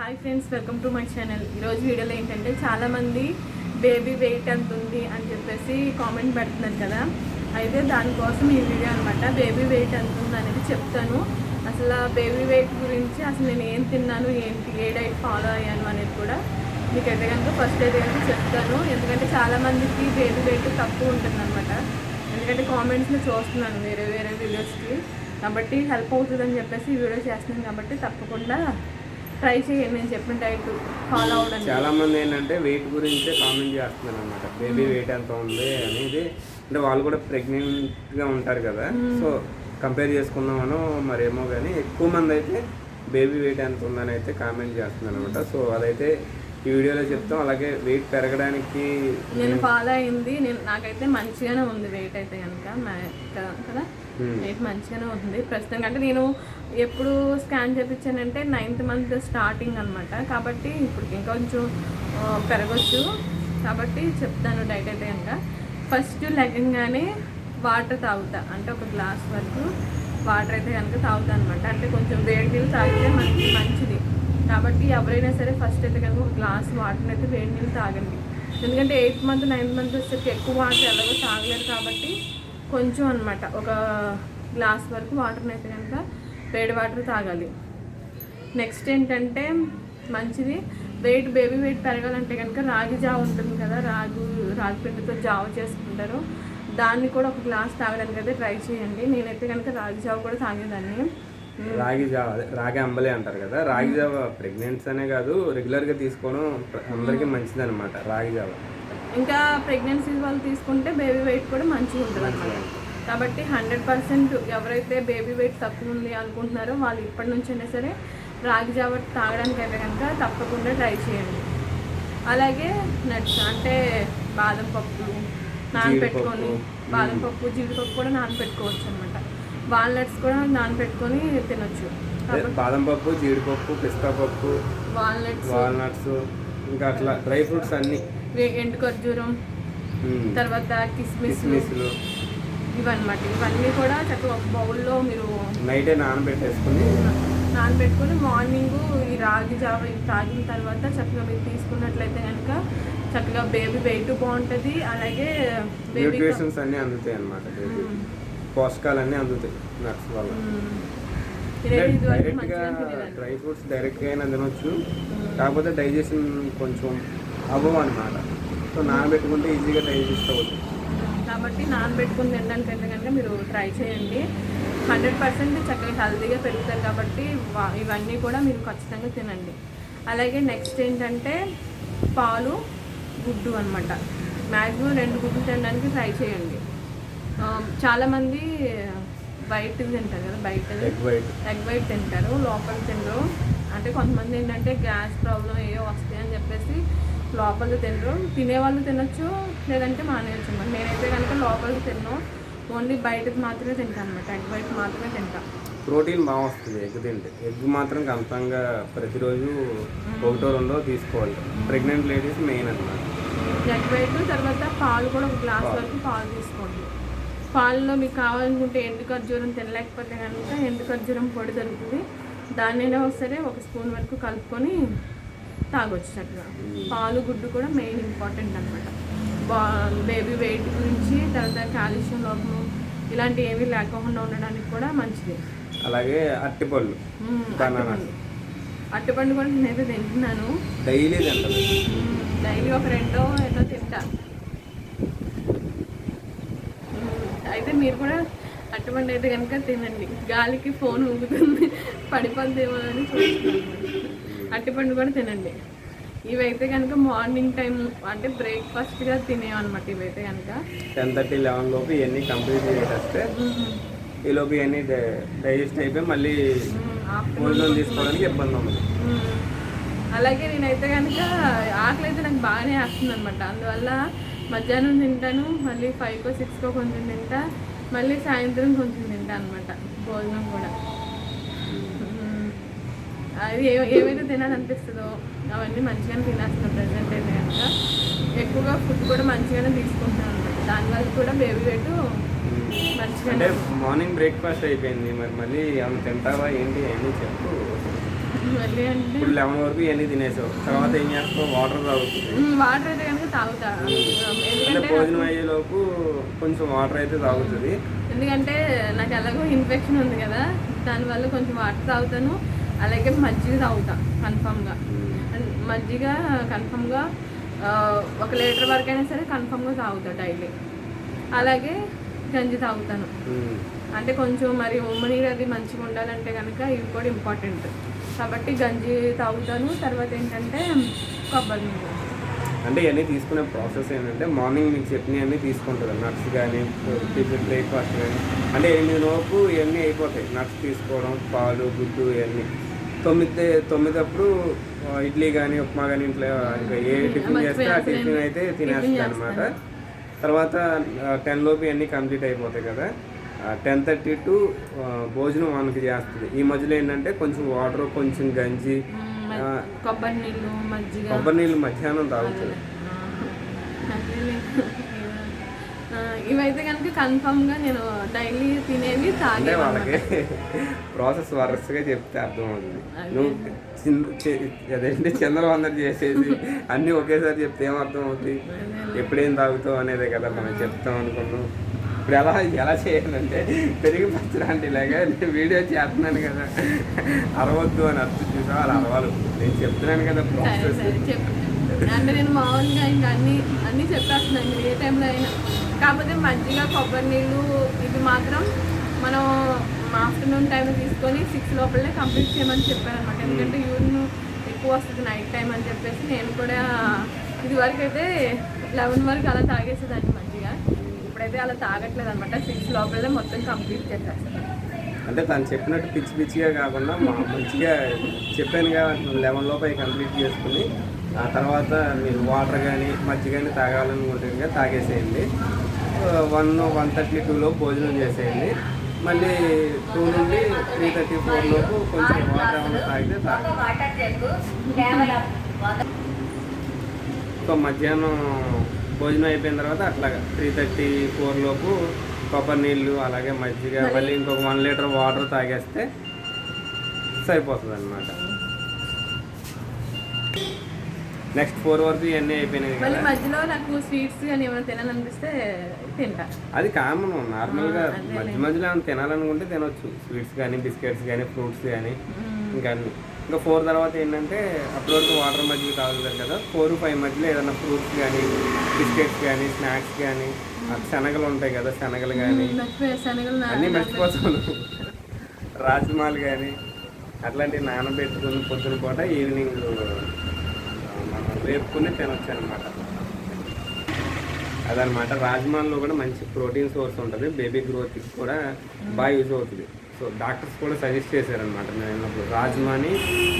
Hi friends welcome to my channel. ఈరోజు వీడియోలో ఏంటంటే చాలామంది బేబీ వెయిట్ ఎంత ఉంది అని చెప్పేసి కామెంట్ పెడుతున్నారు కదా. అయితే దానికోసం ఈ వీడియో అనమాట బేబీ వెయిట్ ఎంత ఉంది అనేది చెప్తాను. అసలు బేబీ వెయిట్ గురించి అసలు నేను ఏం తిన్నాను ఏంటి ఏ డైట్ ఫాలో అయ్యాను అనేది కూడా మీకు అయితే కనుక ఫస్ట్ అయితే కనుక చెప్తాను. ఎందుకంటే చాలామందికి బేబీ వెయిట్ తక్కువ ఉంటుంది అనమాట ఎందుకంటే కామెంట్స్లో చూస్తున్నాను వేరే వేరే వీడియోస్కి. కాబట్టి హెల్ప్ అవుతుందని చెప్పేసి ఈ వీడియో చేస్తున్నాను కాబట్టి తప్పకుండా ట్రై చేయండి నేను చెప్పిన డైట్ ఫాలో అవడానికి చాలా మంది ఏంటంటే వెయిట్ గురించే కామెంట్ చేస్తున్నారు అనమాట బేబీ వెయిట్ ఎంత ఉంది? అనేది. అంటే వాళ్ళు కూడా ప్రెగ్నెంట్గా ఉంటారు కదా. సో కంపేర్ చేసుకుందామనో మరేమో కానీ ఎక్కువ మంది అయితే బేబీ వెయిట్ ఎంత ఉందని అయితే కామెంట్ చేస్తున్నారు అనమాట సో అదైతే ఈ వీడియోలో చెప్తాం. అలాగే వెయిట్ పెరగడానికి నేను ఫాలో అయింది. నేను నాకైతే మంచిగానే ఉంది వెయిట్ అయితే కనుక కదా? Hmm. వెయిట్ మంచిగానే ఉంది. ప్రస్తుతం అంటే నేను ఎప్పుడు స్కాన్ చేయించానంటే నైన్త్ మంత్ స్టార్టింగ్ అనమాట కాబట్టి ఇప్పుడు ఇంకొంచెం పెరగచ్చు. కాబట్టి చెప్తాను డైట్ అయితే కనుక ఫస్ట్ లెగంగానే వాటర్ తాగుతా. అంటే ఒక గ్లాస్ వరకు వాటర్ అయితే కనుక తాగుతా అనమాట అంటే కొంచెం వేడి నీళ్ళు తాగితే మనకి మంచిది. కాబట్టి ఎవరైనా సరే ఫస్ట్ అయితే కనుక ఒక గ్లాస్ వాటర్ని అయితే వేడి నీళ్ళు తాగండి. ఎందుకంటే ఎయిత్ మంత్ నైన్త్ మంత్ వచ్చేసరికి ఎక్కువ వాటర్ ఎలాగో తాగలేరు కాబట్టి కొంచెం అనమాట ఒక గ్లాస్ వరకు వాటర్ని అయితే కనుక వేడి వాటర్ తాగాలి. నెక్స్ట్ ఏంటంటే మంచిది వెయిట్ బేబీ వెయిట్ పెరగాలంటే కనుక రాగి జావ ఉంటుంది కదా రాగు రాగి పిండితో జావ చేసుకుంటారు. దాన్ని కూడా ఒక గ్లాస్ తాగడానికి అయితే ట్రై చేయండి. నేనైతే కనుక రాగి జావ కూడా తాగేదాన్ని. రాగి జావ రాగి అంబలి అంటారు కదా రాగి జావ ప్రెగ్నెన్సీ అనే కాదు రెగ్యులర్గా తీసుకోవడం అందరికీ మంచిది అనమాట రాగి జావ. ఇంకా ప్రెగ్నెన్సీ వాళ్ళు తీసుకుంటే బేబీ వెయిట్ కూడా మంచిగా ఉంటుంది అనమాట కాబట్టి హండ్రెడ్ పర్సెంట్ ఎవరైతే బేబీ వెయిట్ తక్కువ ఉంది అనుకుంటున్నారో వాళ్ళు ఇప్పటి నుంచైనా సరే రాగి జావ తాగడానికి అయితే కనుక తప్పకుండా ట్రై చేయండి. అలాగే నట్స్ అంటే బాదం పప్పు నానబెట్టుకొని జీడిపప్పు. బాదం పప్పు జీడిపప్పు కూడా నానబెట్టుకోవచ్చు అనమాట వాల్నట్స్ కూడా నానబెట్టుకొని తినొచ్చు. బాదం పప్పు జీడిపప్పు పిస్తా పప్పు వాల్నట్స్. వాల్నట్స్ ఇంకా అట్లా డ్రై ఫ్రూట్స్ అన్ని. ఎండు ఖర్జూరం. తర్వాత కిస్మిస్ ఇవన్నమాట. ఇవన్నీ కూడా చక్కగా ఒక బౌల్లో మీరు నైటే నానబెట్టేసుకుని నానబెట్టుకొని మార్నింగ్ ఈ రాగి జావ తాగిన తర్వాత చక్కగా మీరు తీసుకున్నట్లయితే కనుక చక్కగా బేబీ వెయిట్ బాగుంటుంది. అలాగే బేబీ న్యూట్రిషన్స్ అన్నీ అందుతాయి అన్నమాట పోషకాలన్నీ అందుతాయి నట్స్ వల్ల. ఇది వరకు డైరెక్ట్గా మంచిగా తినేదాన్ని? డ్రై ఫ్రూట్స్ డైరెక్ట్గా అయినా తినొచ్చు. కాకపోతే డైజెషన్ కొంచెం అవ్వవు అనమాట సో నానబెట్టుకుంటే ఈజీగా డైజెస్ట్ అవుతుంది కాబట్టి నానబెట్టుకుని తినడానికి కనుక మీరు ట్రై చేయండి. హండ్రెడ్ పర్సెంట్ చక్కగా హెల్తీగా పెరుగుతారు కాబట్టి ఇవన్నీ కూడా మీరు ఖచ్చితంగా తినండి. అలాగే నెక్స్ట్ ఏంటంటే పాలు గుడ్డు అనమాట మ్యాక్సిమం రెండు గుడ్లు తినడానికి ట్రై చేయండి. చాలామంది బయట తింటారు కదా బయట. ఎగ్ వైట్ తింటారు లోపల తినరు. అంటే కొంతమంది ఏంటంటే గ్యాస్ ప్రాబ్లం ఏవో వస్తాయి అని చెప్పేసి లోపల తినరు. తినేవాళ్ళు తినొచ్చు లేదంటే మానేయచ్చు. అన్నమాట నేనైతే కనుక లోపలికి తిన్నాను ఓన్లీ బయటది మాత్రమే తింటాను అనమాట ఎగ్ వైట్ మాత్రమే తింటాను ప్రోటీన్ బాగా వస్తుంది ఎగ్ తింటే. ఎగ్ మాత్రం కన్ఫామ్గా ప్రతిరోజు ఒకటో రెండో తీసుకోవాలి. ప్రెగ్నెంట్ లేడీస్ మెయిన్ అనమాట ఎగ్ వైట్ తర్వాత పాలు కూడా ఒక గ్లాస్ వరకు పాలు తీసుకోండి. పాలలో మీకు కావాలనుకుంటే ఎండు ఖర్జూరం తినలేకపోతే కనుక ఎండు ఖర్జూరం పొడి దొరుకుతుంది? దాన్నైనా సరే ఒక స్పూన్ వరకు కలుపుకొని తాగొచ్చు చక్కగా. పాలు గుడ్డు కూడా మెయిన్ ఇంపార్టెంట్ అనమాట బా బేబీ వెయిట్ గురించి తర్వాత కాల్షియం లోపము ఇలాంటి ఏమీ లేకుండా ఉండడానికి కూడా మంచిది. అలాగే. అరటిపండు అరటిపండు కూడా నేనైతే తింటున్నాను. డైలీ డైలీ ఒక రెండో ఏదో తింటా మ్మ్. అయితే మీరు కూడా అటువంటి అయితే కనుక తినండి. గాలికి ఫోన్ ఊగుతుంది. పడిపోద్దేమో అని చూస్తున్నాను. అట్టిపండు కూడా తినండి. ఇవైతే కనుక మార్నింగ్ టైం అంటే బ్రేక్ఫాస్ట్గా తినేవన్నమాట ఇవైతే కనుక. టెన్ థర్టీ లెవెన్ లోపు ఇవన్నీ కంప్లీట్ చేసేస్తే ఈ లోపు ఇవన్నీ డైజెస్ట్ అయిపోయి మళ్ళీ భోజనం తీసుకోవడానికి ఇబ్బంది మ్మ్. అలాగే నేనైతే కనుక ఆకలి అయితే నాకు బాగానే వేస్తుంది అనమాట అందువల్ల మధ్యాహ్నం తింటాను మళ్ళీ ఫైవ్కో సిక్స్కో కొంచెం తింటా. మళ్ళీ సాయంత్రం కొంచెం తింటా అనమాట భోజనం కూడా. అది ఏ ఏవైతే తినాలనిపిస్తుందో అవన్నీ మంచిగానే తినేస్తున్నాను ప్రజెంట్ అయితే కనుక. ఎక్కువగా ఫుడ్ కూడా మంచిగానే తీసుకుంటున్నాను అనమాట దానివల్ల కూడా బేబీ వెయిట్ మంచిగానే అంటే మార్నింగ్ బ్రేక్ఫాస్ట్ అయిపోయింది. మరి మళ్ళీ ఏమైనా తింటావా ఏంటి? అని చెప్పు. ఇప్పుడు లెవెన్ వరకు ఇవన్నీ తినేసావు. తర్వాత ఏం చేస్తావు? వాటర్ తాగుతుంది వాటర్ అయితే కనుక తాగుతా. అంటే భోజనం అయ్యేలోపు కొంచెం వాటర్ అయితే తాగుతుంది. ఎందుకంటే నాకు ఎలాగో ఇన్ఫెక్షన్ ఉంది కదా దానివల్ల కొంచెం వాటర్ తాగుతాను. అలాగే మజ్జిగ తాగుతా కన్ఫామ్గా. మజ్జిగ కన్ఫామ్గా ఒక లీటర్ వరకైనా సరే కన్ఫామ్గా తాగుతా డైలీ. అలాగే గంజి తాగుతాను. అంటే కొంచెం మరి ఉమ్మనీరు అది మంచిగా ఉండాలంటే కనుక ఇవి కూడా ఇంపార్టెంట్. కాబట్టి గంజి తాగుతాను. తర్వాత ఏంటంటే కొబ్బరి నీళ్ళు అంటే ఇవన్నీ తీసుకునే ప్రాసెస్ ఏంటంటే మార్నింగ్ మీకు చెప్పినవన్నీ తీసుకుంటుంది నట్స్ కానీ టిఫిన్ బ్రేక్ఫాస్ట్ కానీ అంటే ఎనిమిది లోపు ఇవన్నీ అయిపోతాయి. నట్స్ తీసుకోవడం పాలు గుడ్డు ఇవన్నీ. తొమ్మిది తొమ్మిది అప్పుడు ఇడ్లీ కానీ ఉప్మా కానీ ఇంట్లో ఇంకా ఏ టిఫిన్ చేస్తే ఆ టిఫిన్ అయితే తినేస్తుంది అనమాట తర్వాత టెన్ లోపు ఇవన్నీ కంప్లీట్ అయిపోతాయి కదా. టెన్ థర్టీ టు భోజనం మనకి చేస్తుంది. ఈ మధ్యలో ఏంటంటే కొంచెం వాటర్ కొంచెం గంజి కొబ్బరి నీళ్ళు మజ్జిగ. కొబ్బరి నీళ్ళు మధ్యాహ్నం తాగుతుంది. ఇవైతే కనుక కన్ఫామ్గా నేను డైలీ అంటే తాగే వాళ్ళకి ప్రాసెస్ వరుసగా చెప్తే అర్థమవుతుంది. నువ్వు అదేంటి చంద్రవందరు చేసేది? అన్నీ ఒకేసారి చెప్తే ఏం అర్థం అవుతుంది ఎప్పుడేం తాగుతావు అనేదే కదా మనం చెప్తాం అనుకున్నాం. ఇప్పుడు ఎలా ఎలా చేయాలంటే పెరిగి పచ్చడానికి ఇలాగా నేను వీడియో చేస్తున్నాను కదా. అరవద్దు అని అర్థం చూసా వాళ్ళు అరవాలి. నేను చెప్తున్నాను కదా ప్రాసెస్ అంటే నేను మామూలుగా ఇంకా అన్ని అన్నీ చెప్పేస్తున్నాను. ఏ టైంలో అయినా. కాకపోతే మజ్జిగ కొబ్బరి నీళ్ళు ఇది మాత్రం మనం ఆఫ్టర్నూన్ టైం తీసుకొని సిక్స్ లోపలే కంప్లీట్ చేయమని చెప్పారనమాట ఎందుకంటే యూరిన్ ఎక్కువ వస్తుంది నైట్ టైం అని చెప్పేసి నేను కూడా ఇది వరకు అయితే లెవెన్ వరకు అలా తాగేసేదాన్ని మంచిగా ఇప్పుడైతే అలా తాగట్లేదు అనమాట. సిక్స్ లోపలే మొత్తం కంప్లీట్ చేసేస్తాను అంటే తను చెప్పినట్టు పిచ్చి పిచ్చిగా కాకుండా మా- మంచిగా చెప్పానుగా లెవెన్ లోపు కంప్లీట్ చేసుకుని ఆ తర్వాత మీరు వాటర్ కానీ మజ్జిగ కానీ తాగాలనుకుంటే తాగేసేయండి. వన్ వన్ థర్టీ టూ లోపు భోజనం చేసేయండి. మళ్ళీ టూ నుండి త్రీ థర్టీ ఫోర్ లోపు కొంచెం వాటర్ ఏమైనా తాగితే తాగండి. సో మధ్యాహ్నం భోజనం అయిపోయిన తర్వాత అట్లాగా త్రీ థర్టీ ఫోర్ లోపు కొబ్బరి నీళ్ళు అలాగే మజ్జిగ మళ్ళీ ఇంకొక వన్ లీటర్ వాటర్ తాగేస్తే సరిపోతుంది అనమాట నెక్స్ట్ ఫోర్ వరకు ఇవన్నీ అయిపోయినాయి మళ్ళీ మధ్యలో నాకు స్వీట్స్ కానీ ఏమైనా తినాలనిపిస్తే తింటా. అది కామన్ నార్మల్గా. మధ్య మధ్యలో ఏమైనా తినాలనుకుంటే తినొచ్చు. స్వీట్స్ కానీ బిస్కెట్స్ కానీ ఫ్రూట్స్ కానీ ఇంకా అన్ని ఇంకా ఫోర్ తర్వాత ఏంటంటే అప్పటి వరకు వాటర్ మజ్జిగ తాగుతారు కదా. ఫోర్ ఫైవ్ మధ్యలో ఏదైనా ఫ్రూట్స్ కానీ బిస్కెట్స్ కానీ స్నాక్స్ కానీ శనగలు ఉంటాయి కదా శనగలు కానీ. అన్నీ మర్చిపోతాను. రాజ్మాలు కానీ అట్లాంటివి నానబెట్టుకుని పొద్దున పూట ఈవినింగ్ మనం వేపుకుని తినొచ్చు అనమాట అదనమాట రాజ్మాల్లో కూడా మంచి ప్రోటీన్ సోర్స్ ఉంటుంది. బేబీ గ్రోత్కి కూడా బాగా యూజ్ అవుతుంది. సో డాక్టర్స్ కూడా సజెస్ట్ చేశారనమాట నేను వెళ్ళినప్పుడు రాజ్మాని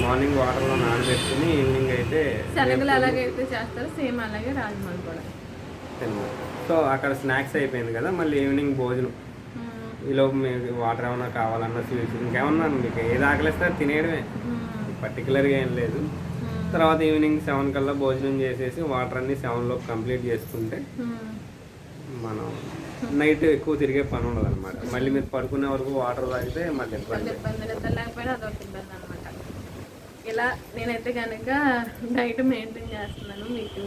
మార్నింగ్ వాటర్లో నానబెట్టుకుని ఈవినింగ్ అయితే శనగలు ఎలాగైతే చేస్తారో సేమ్ అలాగే రాజమాలు కూడా తినమాట సో అక్కడ స్నాక్స్ అయిపోయింది కదా మళ్ళీ ఈవినింగ్ భోజనం. ఈలోపు మీకు వాటర్ ఏమైనా కావాలన్నా స్వీట్స్ ఇంకేమన్నా మీకు ఏది ఆకలిస్తే తినేయడమే. పర్టికులర్గా ఏం లేదు. తర్వాత ఈవినింగ్ సెవెన్ కల్లా భోజనం చేసేసి వాటర్ అన్ని సెవెన్లోపు కంప్లీట్ చేసుకుంటే. మనం నైట్ ఎక్కువ తిరిగే పని ఉండదు అనమాట మళ్ళీ మీరు పడుకునే వరకు వాటర్ తాగితే మళ్ళీ ఇబ్బంది. ఇబ్బంది నిద్ర లేకపోయినా అదొక ఇబ్బంది అనమాట ఇలా నేనైతే కనుక డైట్ మెయింటైన్ చేస్తున్నాను మీకు.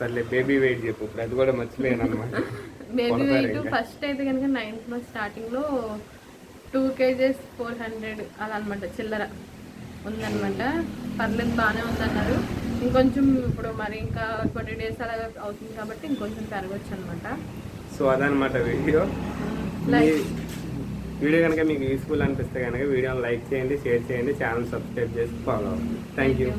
సర్లే బేబీ వెయిట్ చెప్పు. ఇప్పుడు అది కూడా మర్చిపోయాను అనమాట బేబీ వెయిట్. ఫస్ట్ అయితే కనుక నైన్త్ మంత్ స్టార్టింగ్లో టూ కేజెస్ ఫోర్ హండ్రెడ్ అలా అనమాట చిల్లర ఉందన్నమాట. పర్లేదు బాగానే ఉందన్నారు. ఇంకొంచెం ఇప్పుడు మరి ఇంకా ట్వంటీ డేస్ అలా అవుతుంది కాబట్టి ఇంకొంచెం పెరగచ్చు అనమాట సో అదనమాట వీడియో. వీడియో కనుక మీకు యూస్ఫుల్ అనిపిస్తే కనుక వీడియోని లైక్ చేయండి షేర్ చేయండి ఛానల్ సబ్స్క్రైబ్ చేసి ఫాలో అవ్వండి. Thank you